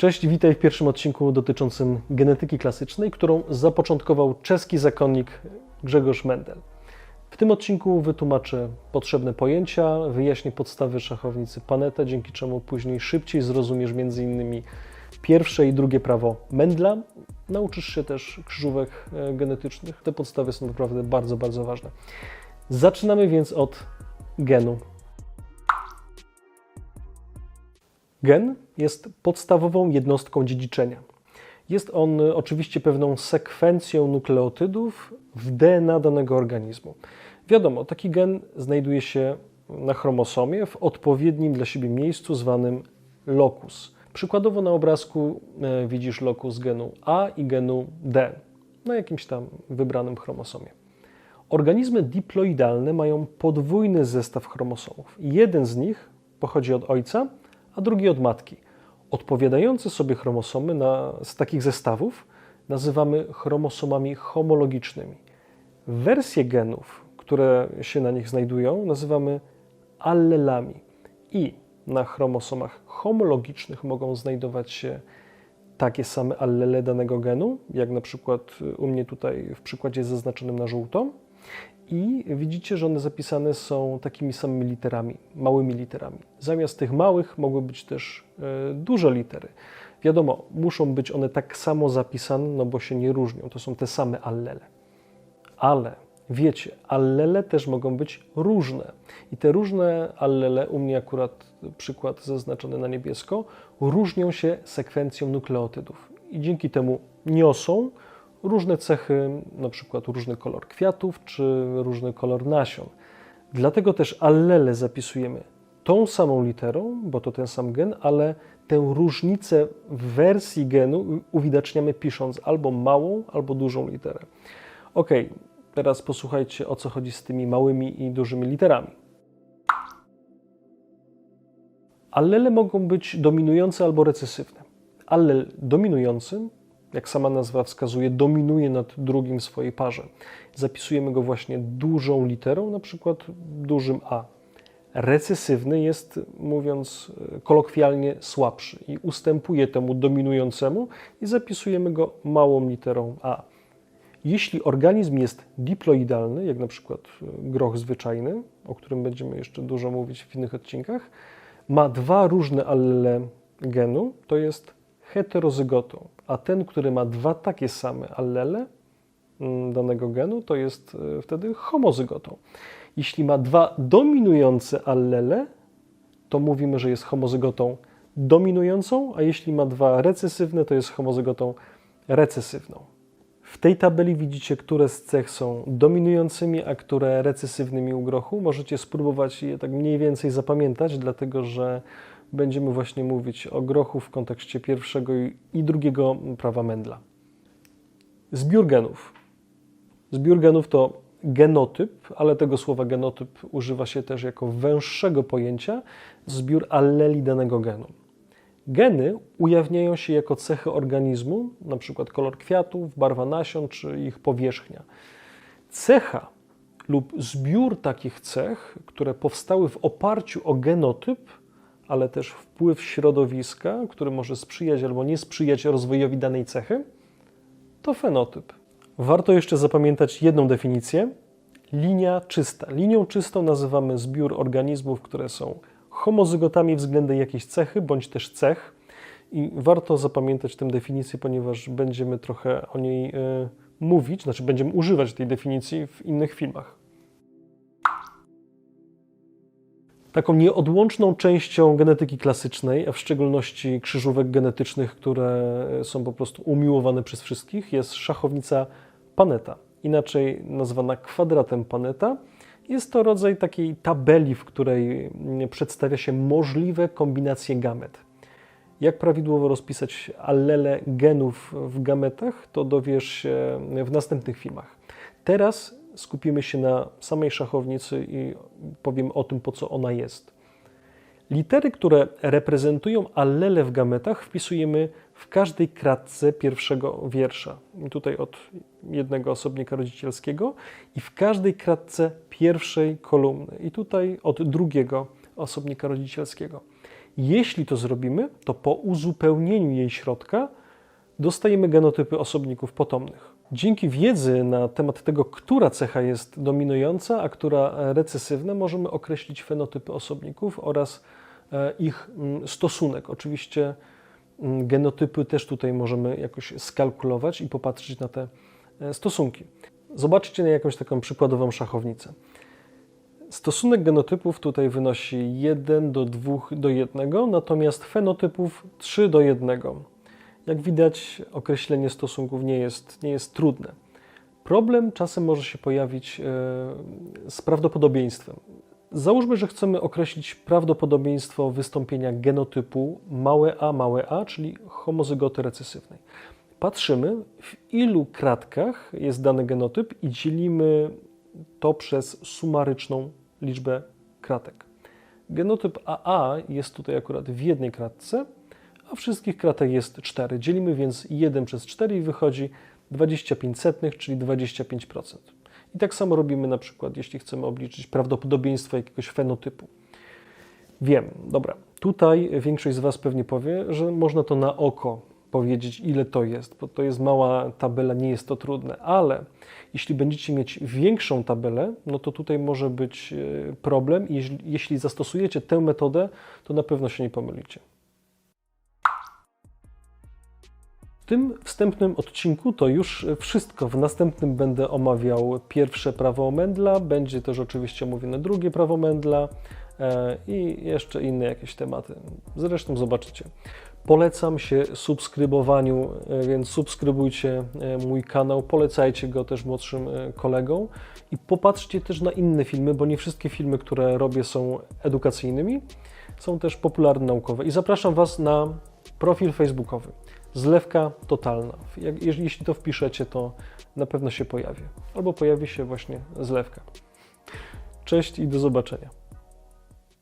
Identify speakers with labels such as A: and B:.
A: Cześć, witaj w pierwszym odcinku dotyczącym genetyki klasycznej, którą zapoczątkował czeski zakonnik Grzegorz Mendel. W tym odcinku wytłumaczę potrzebne pojęcia, wyjaśnię podstawy szachownicy Panetta, dzięki czemu później szybciej zrozumiesz m.in. pierwsze i drugie prawo Mendla. Nauczysz się też krzyżówek e, genetycznych. Te podstawy są naprawdę bardzo, bardzo ważne. Zaczynamy więc od genu. Gen jest podstawową jednostką dziedziczenia. Jest on y, oczywiście pewną sekwencją nukleotydów w DNA danego organizmu. Wiadomo, taki gen znajduje się na chromosomie w odpowiednim dla siebie miejscu zwanym locus. Przykładowo na obrazku e, widzisz locus genu A i genu D na jakimś tam wybranym chromosomie. Organizmy diploidalne mają podwójny zestaw chromosomów. Jeden z nich pochodzi od ojca, a drugi od matki. Odpowiadające sobie chromosomy na, z takich zestawów nazywamy chromosomami homologicznymi. Wersje genów, które się na nich znajdują, nazywamy allelami. I na chromosomach homologicznych mogą znajdować się takie same allele danego genu, jak na przykład u mnie tutaj w przykładzie zaznaczonym na żółto. I widzicie, że one zapisane są takimi samymi literami, małymi literami. Zamiast tych małych mogły być też e, duże litery. Wiadomo, muszą być one tak samo zapisane, no bo się nie różnią. To są te same allele. Ale wiecie, allele też mogą być różne. I te różne allele, u mnie akurat przykład zaznaczony na niebiesko, różnią się sekwencją nukleotydów. I dzięki temu niosą różne cechy, na przykład różny kolor kwiatów czy różny kolor nasion. Dlatego też allele zapisujemy tą samą literą, bo to ten sam gen, ale tę różnicę w wersji genu uwidaczniamy pisząc albo małą, albo dużą literę. Ok, teraz posłuchajcie o co chodzi z tymi małymi i dużymi literami. Allele mogą być dominujące albo recesywne. Allel dominujący jak sama nazwa wskazuje, dominuje nad drugim w swojej parze. Zapisujemy go właśnie dużą literą, na przykład dużym A. Recesywny jest, mówiąc e, kolokwialnie, słabszy i ustępuje temu dominującemu i zapisujemy go małą literą A. Jeśli organizm jest diploidalny, jak na przykład e, groch zwyczajny, o którym będziemy jeszcze dużo mówić w innych odcinkach, ma dwa różne allele genu, to jest heterozygotą, a ten, który ma dwa takie same allele mm, danego genu, to jest e, wtedy homozygotą. Jeśli ma dwa dominujące allele, to mówimy, że jest homozygotą dominującą, a jeśli ma dwa recesywne, to jest homozygotą recesywną. W tej tabeli widzicie, które z cech są dominującymi, a które recesywnymi u grochu. Możecie spróbować je tak mniej więcej zapamiętać, dlatego że będziemy właśnie mówić o grochu w kontekście pierwszego i drugiego prawa Mendla. Zbiór genów. Zbiór genów to genotyp, ale tego słowa genotyp używa się też jako węższego pojęcia zbiór alleli danego genu. Geny ujawniają się jako cechy organizmu, np. kolor kwiatów, barwa nasion czy ich powierzchnia. Cecha lub zbiór takich cech, które powstały w oparciu o genotyp, ale też wpływ środowiska, który może sprzyjać albo nie sprzyjać rozwojowi danej cechy, to fenotyp. Warto jeszcze zapamiętać jedną definicję. Linia czysta. Linią czystą nazywamy zbiór organizmów, które są homozygotami względem jakiejś cechy bądź też cech. I warto zapamiętać tę definicję, ponieważ będziemy trochę o niej y, mówić, znaczy będziemy używać tej definicji w innych filmach. Taką nieodłączną częścią genetyki klasycznej, a w szczególności krzyżówek genetycznych, które są po prostu umiłowane przez wszystkich, jest szachownica Paneta, inaczej nazwana kwadratem Paneta. Jest to rodzaj takiej tabeli, w której przedstawia się możliwe kombinacje gamet. Jak prawidłowo rozpisać allele genów w gametach, to dowiesz się w następnych filmach. Teraz skupimy się na samej szachownicy i powiem o tym, po co ona jest. Litery, które reprezentują allele w gametach, wpisujemy w każdej kratce pierwszego wiersza. tutaj od jednego osobnika rodzicielskiego i w każdej kratce pierwszej kolumny. I tutaj od drugiego osobnika rodzicielskiego. Jeśli to zrobimy, to po uzupełnieniu jej środka dostajemy genotypy osobników potomnych. Dzięki wiedzy na temat tego, która cecha jest dominująca, a która recesywna, możemy określić fenotypy osobników oraz e, ich mm, stosunek. Oczywiście mm, genotypy też tutaj możemy jakoś skalkulować i popatrzeć na te e, stosunki. Zobaczcie na jakąś taką przykładową szachownicę. Stosunek genotypów tutaj wynosi 1 do 2 do 1, natomiast fenotypów 3 do 1. Jak widać, określenie stosunków nie jest, nie jest trudne. Problem czasem może się pojawić e, z prawdopodobieństwem. Załóżmy, że chcemy określić prawdopodobieństwo wystąpienia genotypu małe a, małe a, czyli homozygoty recesywnej. Patrzymy, w ilu kratkach jest dany genotyp i dzielimy to przez sumaryczną liczbę kratek. Genotyp AA jest tutaj akurat w jednej kratce, a wszystkich kratek jest 4. Dzielimy więc 1 przez 4 i wychodzi 25 setnych, czyli 25%. I tak samo robimy na przykład, jeśli chcemy obliczyć prawdopodobieństwo jakiegoś fenotypu. Wiem, dobra. Tutaj większość z Was pewnie powie, że można to na oko powiedzieć, ile to jest, bo to jest mała tabela, nie jest to trudne, ale jeśli będziecie mieć większą tabelę, no to tutaj może być e, problem jeśli, jeśli zastosujecie tę metodę, to na pewno się nie pomylicie. Tym wstępnym odcinku to już wszystko. W następnym będę omawiał pierwsze prawo Mendla, będzie też oczywiście omówione drugie prawo Mendla e, i jeszcze inne jakieś tematy. Zresztą zobaczycie. Polecam się subskrybowaniu, e, więc subskrybujcie e, mój kanał, polecajcie go też młodszym kolegom i popatrzcie też na inne filmy, bo nie wszystkie filmy, które robię są edukacyjnymi, są też popularne naukowe. I zapraszam Was na profil facebookowy. Zlewka totalna. Jak, jeśli to wpiszecie, to na pewno się pojawi. Albo pojawi się właśnie zlewka. Cześć i do zobaczenia.